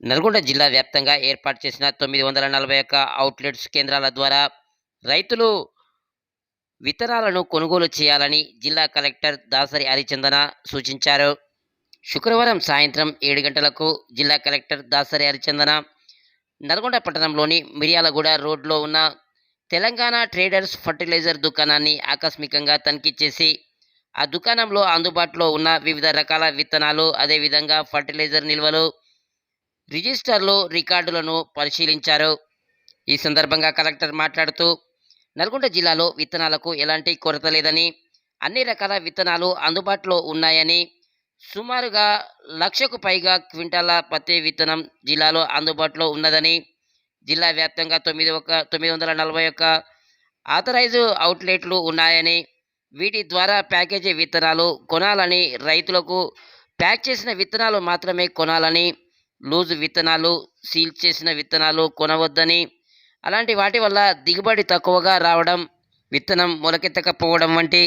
నల్గొండ జిల్లా వ్యాప్తంగా ఏర్పాటు చేసిన తొమ్మిది వందల నలభై ఒక్క అవుట్లెట్స్ కేంద్రాల ద్వారా రైతులు విత్తనాలను కొనుగోలు చేయాలని జిల్లా కలెక్టర్ దాసరి హరిచందన సూచించారు. శుక్రవారం సాయంత్రం ఏడు గంటలకు జిల్లా కలెక్టర్ దాసరి హరిచందన నల్గొండ పట్టణంలోని మిర్యాలగూడ రోడ్లో ఉన్న తెలంగాణ ట్రేడర్స్ ఫర్టిలైజర్ దుకాణాన్ని ఆకస్మికంగా తనిఖీ చేసి ఆ దుకాణంలో అందుబాటులో ఉన్న వివిధ రకాల విత్తనాలు అదేవిధంగా ఫర్టిలైజర్ నిల్వలు రిజిస్టర్లు రికార్డులను పరిశీలించారు. ఈ సందర్భంగా కలెక్టర్ మాట్లాడుతూ నల్గొండ జిల్లాలో విత్తనాలకు ఎలాంటి కొరత లేదని అన్ని రకాల విత్తనాలు అందుబాటులో ఉన్నాయని సుమారుగా లక్షకు పైగా క్వింటాల పత్తి విత్తనం జిల్లాలో అందుబాటులో ఉన్నదని జిల్లా వ్యాప్తంగా తొమ్మిది ఒక తొమ్మిది వందల నలభై ఒక్క ఆథరైజ్ అవుట్లెట్లు ఉన్నాయని వీటి ద్వారా ప్యాకేజీ విత్తనాలు కొనాలని రైతులకు ప్యాక్ చేసిన విత్తనాలు మాత్రమే కొనాలని లూజు విత్తనాలు సీల్ చేసిన విత్తనాలు కొనవద్దని అలాంటి వాటి వల్ల దిగుబడి తక్కువగా రావడం విత్తనం మొలకెత్తకపోవడం వంటి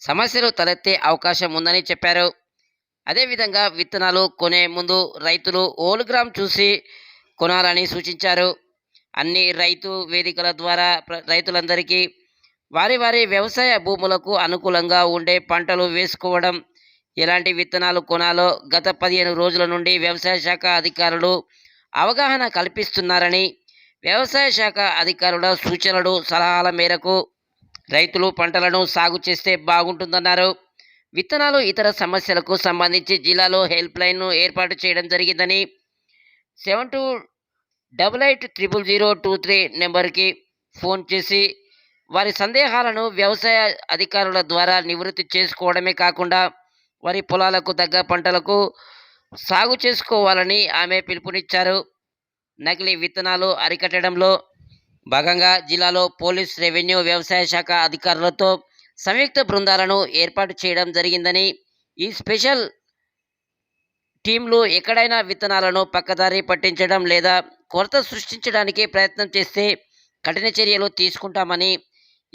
సమస్యలు తలెత్తే అవకాశం ఉందని చెప్పారు. అదేవిధంగా విత్తనాలు కొనే ముందు రైతులు ఓలుగ్రామ్ చూసి కొనాలని సూచించారు. అన్ని రైతు వేదికల ద్వారా రైతులందరికీ వారి వారి వ్యవసాయ భూములకు అనుకూలంగా ఉండే పంటలు వేసుకోవడం ఎలాంటి విత్తనాలు కొనాలో గత పదిహేను రోజుల నుండి వ్యవసాయ శాఖ అధికారులు అవగాహన కల్పిస్తున్నారని వ్యవసాయ శాఖ అధికారుల సూచనలు సలహాల మేరకు రైతులు పంటలను సాగు చేస్తే బాగుంటుందన్నారు. విత్తనాలు ఇతర సమస్యలకు సంబంధించి జిల్లాలో హెల్ప్ లైన్ను ఏర్పాటు చేయడం జరిగిందని seven two double eight triple zero two three నెంబర్కి ఫోన్ చేసి వారి సందేహాలను వ్యవసాయ అధికారుల ద్వారా నివృత్తి చేసుకోవడమే కాకుండా వరి పొలాలకు తగ్గ పంటలకు సాగు చేసుకోవాలని ఆమె పిలుపునిచ్చారు. నకిలీ విత్తనాలు అరికట్టడంలో భాగంగా జిల్లాలో పోలీస్ రెవెన్యూ వ్యవసాయ శాఖ అధికారులతో సంయుక్త బృందాలను ఏర్పాటు చేయడం జరిగిందని ఈ స్పెషల్ టీంలు ఎక్కడైనా విత్తనాలను పక్కదారి పట్టించడం లేదా కొరత సృష్టించడానికి ప్రయత్నం చేస్తే కఠిన చర్యలు తీసుకుంటామని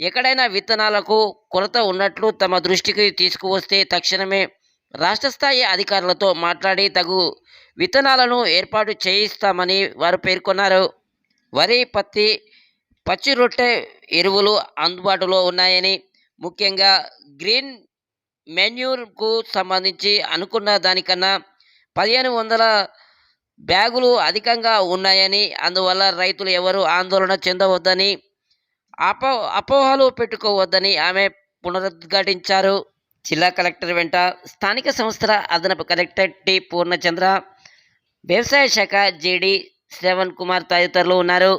ఎక్కడైనా విత్తనాలకు కొరత ఉన్నట్లు తమ దృష్టికి తీసుకువస్తే తక్షణమే రాష్ట్ర స్థాయి అధికారులతో మాట్లాడి తగు విత్తనాలను ఏర్పాటు చేయిస్తామని వారు పేర్కొన్నారు. వరి పత్తి పచ్చి రొట్టె ఎరువులు అందుబాటులో ఉన్నాయని ముఖ్యంగా గ్రీన్ మెన్యూర్కు సంబంధించి అనుకున్న దానికన్నా పదిహేను వందల బ్యాగులు అధికంగా ఉన్నాయని అందువల్ల రైతులు ఎవరు ఆందోళన చెందవద్దని అపో అపోహలు పెట్టుకోవద్దని ఆమె పునరుద్ఘాటించారు. జిల్లా కలెక్టర్ వెంట స్థానిక సంస్థల అదనపు కలెక్టర్ టి పూర్ణచంద్ర వ్యవసాయ శాఖ జేడి శ్రవణ్ కుమార్ తదితరులు ఉన్నారు.